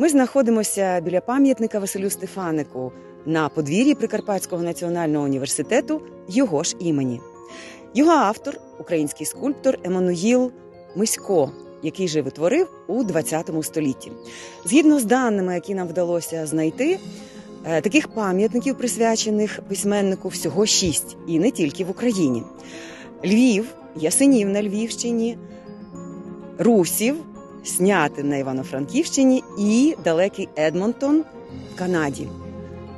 Ми знаходимося біля пам'ятника Василю Стефанику на подвір'ї Прикарпатського національного університету його ж імені. Його автор український скульптор Еммануїл Мисько, який животворив у ХХ столітті. Згідно з даними, які нам вдалося знайти, е, таких пам'ятників, присвячених письменнику, всього шість, і не тільки в Україні. Львів, Ясенів на Львівщині, Русів, Снятин на Івано-Франківщині і далекий Едмонтон в Канаді.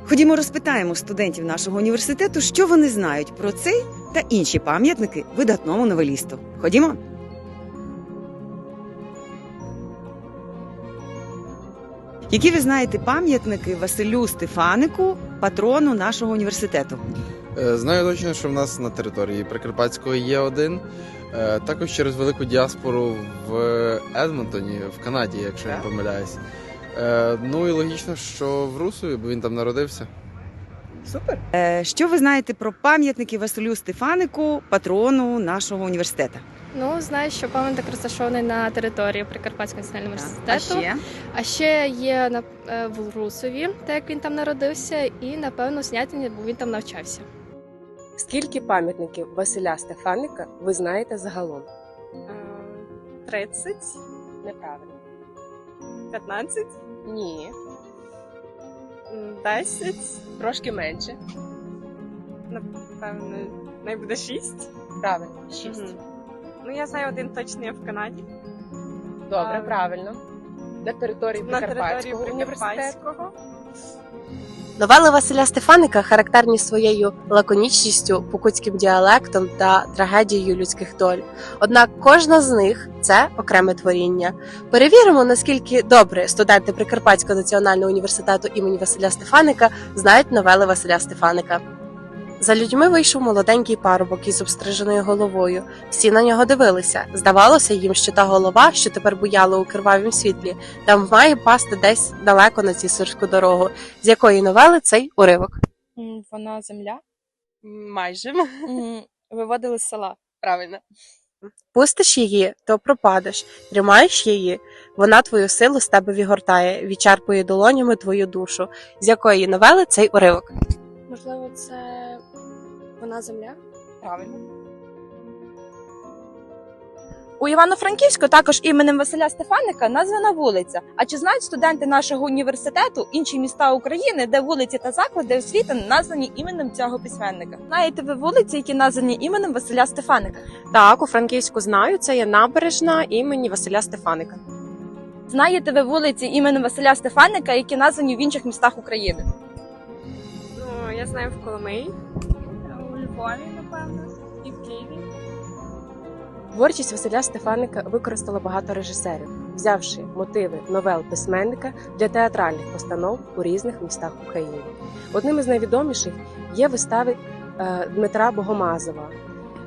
Ходімо, розпитаємо студентів нашого університету, що вони знають про цей та інші пам'ятники видатному новелісту. Ходімо. Які ви знаєте пам'ятники Василю Стефанику, патрону нашого університету? Е, Знаю точно, що в нас на території Прикарпатського є один. Е, Також через велику діаспору в Едмонтоні, в Канаді, якщо не помиляюсь. Е, Ну і логічно, що в Русові, бо він там народився. Супер. Що ви знаєте про пам'ятники Василю Стефанику, патрону нашого університету? Ну, знаю, що пам'ятник розташований на території Прикарпатського національного університету. А ще є на в Русові, так як він там народився, і напевно Снятині, бо він там навчався. Скільки пам'ятників Василя Стефаника ви знаєте загалом? 30, Неправильно. 15, Ні. м, 10, Трошки менше. напевно, най буде 6. Правильно, шість. Ну, я знаю один точний в Канаді. Добре, А, правильно. На території На території Прикарпатського університету. Прикарпатського. Новели Василя Стефаника характерні своєю лаконічністю, покутським діалектом та трагедією людських доль. Однак кожна з них це окреме творіння. Перевіримо, наскільки добре студенти Прикарпатського національного університету імені Василя Стефаника знають новели Василя Стефаника. За людьми вийшов молоденький парубок із обстриженою головою. Всі на нього дивилися. Здавалося їм, що та голова, що тепер буяла у кривавім світлі, там має пасти десь далеко на цю сирську дорогу, з якої новели цей уривок. Вона земля. Майже Виводили з села. правильно. Пустиш її, то пропадеш. Тримаєш її, вона твою силу з тебе вігортає, відчарпує долонями твою душу, з якої новели цей уривок. Можливо, це вона земля? Правильно. У Івано-Франківську також іменем Василя Стефаника названа вулиця. А чи знають студенти нашого університету інші міста України, де вулиці та заклади освіти названі іменем цього письменника? Знаєте ви вулиці, які названі іменем Василя Стефаника? Так, у Франківську знаю, це є набережна імені Василя Стефаника. Знаєте ви вулиці іменем Василя Стефаника, які названі в інших містах України? Ну, я знаю в Коломиї, Львові, напевно, і в Києві. Творчість Василя Стефаника використала багато режисерів, взявши мотиви новел письменника для театральних постанов у різних містах України. Одним із найвідоміших є вистави е, Дмитра Богомазова,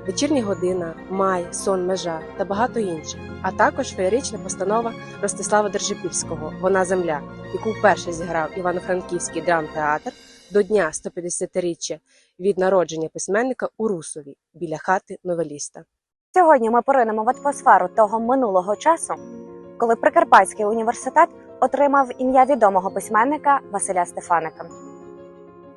Вечірня година, Май, Сон, Межа та багато інших, а також феєрична постанова Ростислава Держипільського Вона земля, яку вперше зіграв Івано-Франківський драмтеатр до дня 150-річчя від народження письменника у Русові біля хати новеліста. Сьогодні ми поринемо в атмосферу того минулого часу, коли Прикарпатський університет отримав ім'я відомого письменника Василя Стефаника.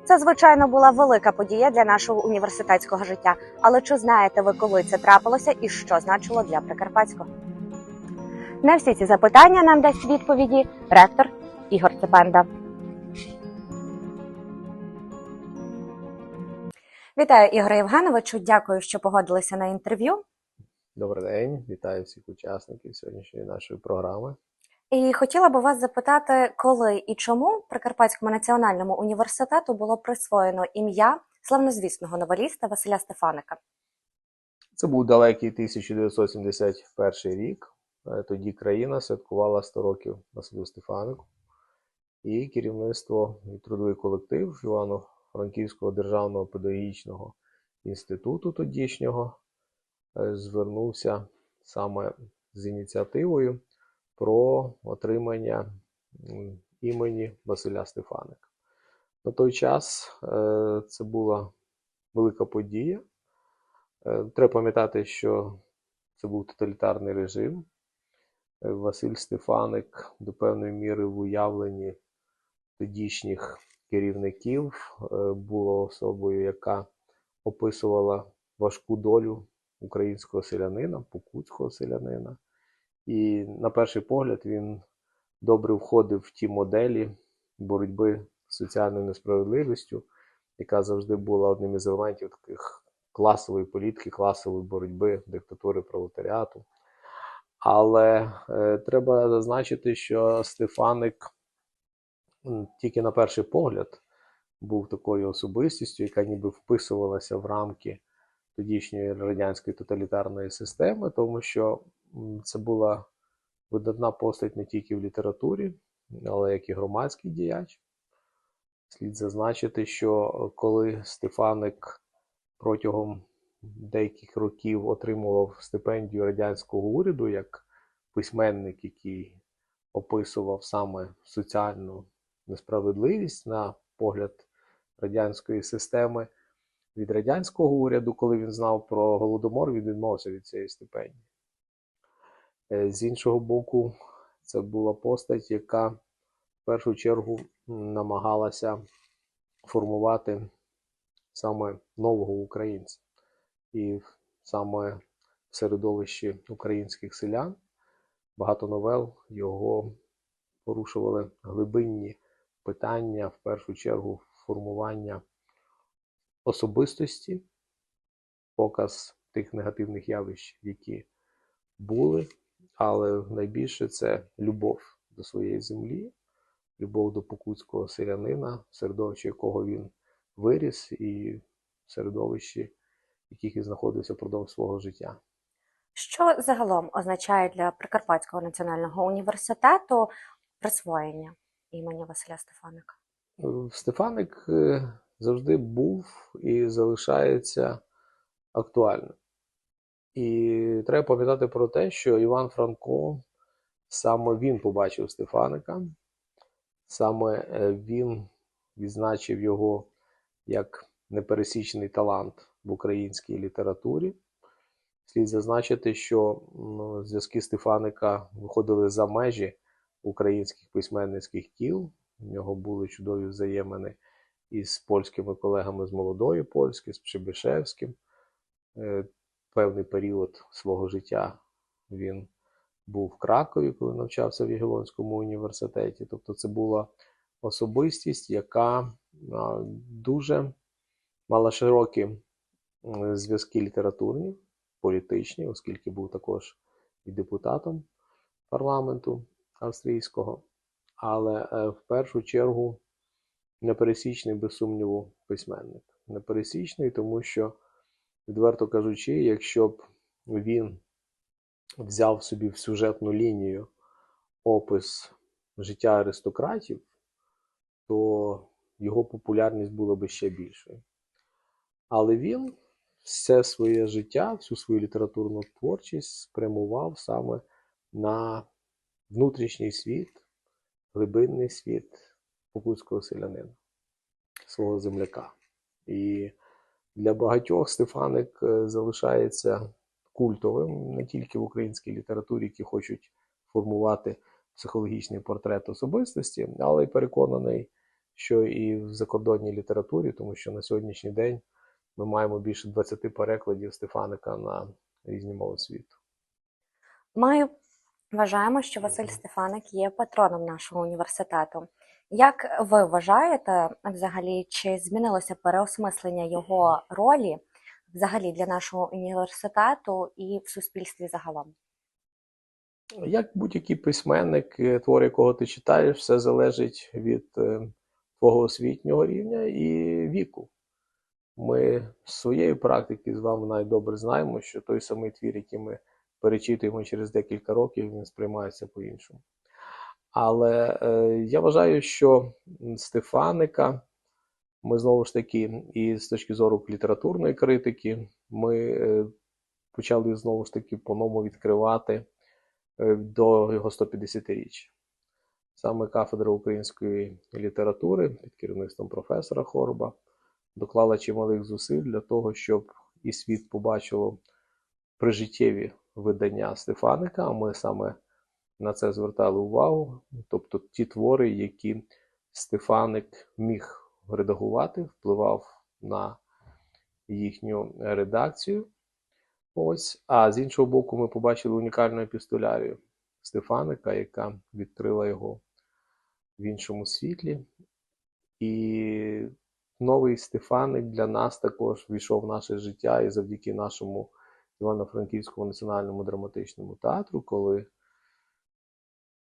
Це, звичайно, була велика подія для нашого університетського життя. Але чи знаєте ви, коли це трапилося і що значило для Прикарпатського? На всі ці запитання нам дасть відповіді ректор Ігор Цепенда. Вітаю, Ігоре Євгеновичу. Дякую, що погодилися на інтерв'ю. Добрий день, вітаю всіх учасників сьогоднішньої нашої програми. І хотіла би вас запитати, коли і чому Прикарпатському національному університету було присвоєно ім'я славнозвісного новеліста Василя Стефаника. Це був далекий 1971 рік. Е, Тоді країна святкувала 100 років Василю Стефанику. І керівництво і трудовий колектив Івано-Франківського державного педагогічного інституту тодішнього е, звернувся саме з ініціативою про отримання імені Василя Стефаника. На той час е, це була велика подія. Е, Треба пам'ятати, що це був тоталітарний режим, Василь Стефаник до певної міри в уявленні тодішніх керівників е, була особою, яка описувала важку долю українського селянина, покутського селянина. І на перший погляд він добре входив в ті моделі боротьби з соціальною несправедливістю, яка завжди була одним із елементів таких класової політики, класової боротьби, диктатури пролетаріату. Але е, треба зазначити, що Стефаник тільки на перший погляд був такою особистістю, яка ніби вписувалася в рамки тодішньої радянської тоталітарної системи, тому що це була видатна постать не тільки в літературі, але як і громадський діяч. Слід зазначити, що коли Стефаник протягом деяких років отримував стипендію радянського уряду як письменник, який описував саме соціальну несправедливість на погляд радянської системи від радянського уряду, коли він знав про голодомор, він відмовився від цієї стипендії. Е, З іншого боку, це була постать, яка в першу чергу намагалася формувати саме нового українця. І саме в середовищі українських селян багато новел його порушували глибинні питання, в першу чергу, формування особистості, показ тих негативних явищ, які були, але найбільше це любов до своєї землі, любов до покутського селянина, в середовищі якого він виріс, і середовищі, яких він знаходився впродовж свого життя. Що загалом означає для Прикарпатського національного університету присвоєння імені Василя Стефаника? Стефаник е, завжди був і залишається актуальним. І треба пам'ятати про те, що Іван Франко саме він побачив Стефаника, саме е, він відзначив його як непересічний талант в українській літературі. Слід зазначити, що ну, зв'язки Стефаника виходили за межі українських письменницьких кіл. У нього були чудові взаємини із польськими колегами з молодої Польськи, з Пшебишевським. Е, Певний період свого життя він був в Кракові, коли навчався в Ягелонському університеті. Тобто це була особистість, яка дуже мала широкі зв'язки літературні, політичні, оскільки був також і депутатом парламенту австрійського, але е, в першу чергу непересічний, без сумніву, письменник. Непересічний, тому що, відверто кажучи, якщо б він взяв собі в сюжетну лінію опис життя аристократів, то його популярність була би ще більшою. Але він все своє життя, всю свою літературну творчість спрямував саме на внутрішній світ, глибинний світ покутського селянина, свого земляка. І для багатьох Стефаник е, залишається культовим не тільки в українській літературі, які хочуть формувати психологічний портрет особистості, але й переконаний, що і в закордонній літературі, тому що на сьогоднішній день ми маємо більше 20 перекладів Стефаника на різні мови світу. Ми вважаємо, що Василь Стефаник є патроном нашого університету. Як ви вважаєте, взагалі, чи змінилося переосмислення його ролі взагалі для нашого університету і в суспільстві загалом? Як будь-який письменник, е, твори якого ти читаєш, все залежить від е, твого освітнього рівня і віку. Ми з своєї практики з вами навіть добре знаємо, що той самий твір, який ми перечитуємо через декілька років, він сприймається по-іншому. Але е, я вважаю, що Стефаника, ми знову ж таки, і з точки зору літературної критики, ми е, почали знову ж таки по-новому відкривати е, до його 150-річчя. Саме кафедра української літератури під керівництвом професора Хорба доклала чималих зусиль для того, щоб і світ побачило прижиттєві видання Стефаника. А ми саме на це звертали увагу. Тобто ті твори, які Стефаник міг редагувати, впливав на їхню редакцію. Ось. А з іншого боку, ми побачили унікальну епістолярію Стефаника, яка відкрила його в іншому світлі. І новий Стефаник для нас також війшов в наше життя і завдяки нашому Івано-Франківському національному драматичному театру, коли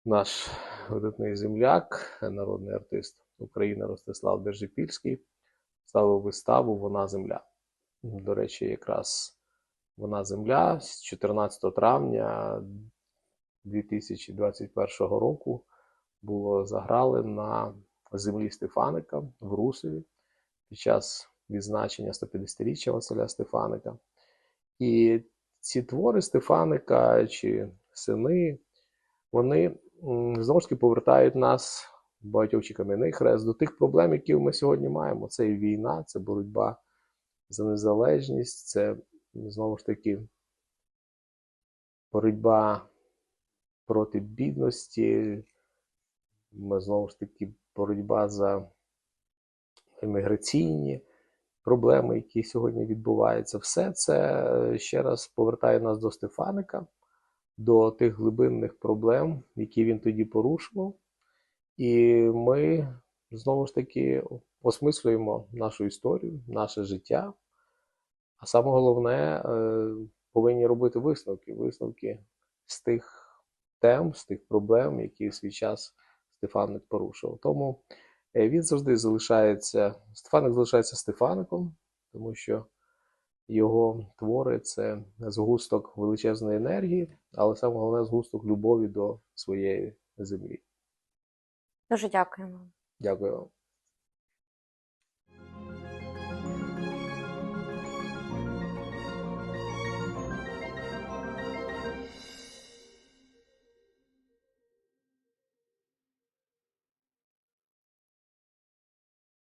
наш видатний земляк, народний артист України Ростислав Держипільський, ставив виставу Вона земля. До речі, якраз Вона земля з 14 травня 2021 року було заграли на землі Стефаника в Русові під час відзначення 150-річчя Василя Стефаника. І ці твори Стефаника чи сини, вони знову ж таки повертають нас багатьох чи кам'яний хрест. До тих проблем, які ми сьогодні маємо. Це і війна, це боротьба за незалежність, це знову ж таки боротьба проти бідності, знову ж таки боротьба за еміграційні проблеми, які сьогодні відбуваються. Все це е, ще раз повертає нас до Стефаника, до тих глибинних проблем, які він тоді порушував. І ми знову ж таки осмислюємо нашу історію, наше життя. А саме головне, е, повинні робити висновки. Висновки з тих тем, з тих проблем, які в свій час Стефаник порушував. Тому він завжди залишається, Стефаник залишається Стефаником, тому що його твори це згусток величезної енергії, але саме головне згусток любові до своєї землі. Дуже дякуємо. Дякую вам.